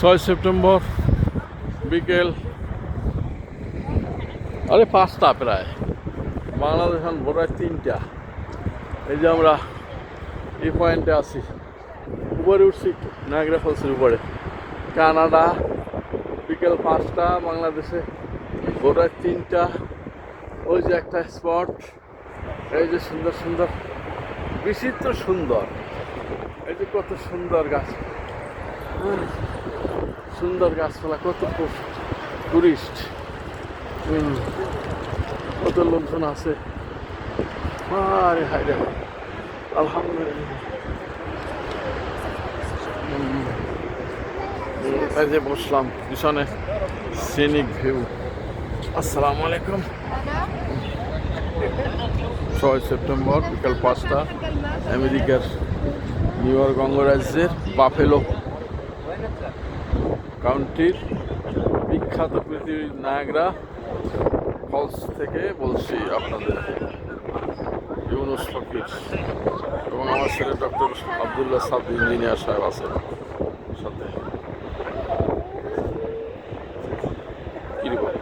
ছয় সেপ্টেম্বর বিকেল। আরে, পাঁচটা প্রায়। বাংলাদেশ এখন তিনটা। এই যে আমরা এই পয়েন্টে আছি। উপরে উঠছি নাগরা ফলসের উপরে। কানাডা, বিকেল পাঁচটা, বাংলাদেশে ভোর তিনটা। ওই যে একটা স্পট। এই যে সুন্দর সুন্দর, বিচিত্র সুন্দর। এই যে কত সুন্দর গাছ। সুন্দর গাছপালা, কত টুরিস্ট কত লোকজন আছে। আরে, হায় রে। আলহামদুলিল্লাহ। যে বসলাম, পিছনে সিনিক ভিউ আসসালামু আলাইকুম। ছয় সেপ্টেম্বর, বিকাল পাঁচটা। আমেরিকার নিউ ইয়র্ক অঙ্গরাজ্যের বাফেলো। কাউন্টির বিখ্যাত পৃথিবীর নায়াগ্রা ফলস থেকে বলছি আপনাদের, ইউনুস ফকির এবং আমার ছেলে ডক্টর আবদুল্লাহ সাদ ইঞ্জিনিয়ার সাহেব আছেন সাথে। কীরকম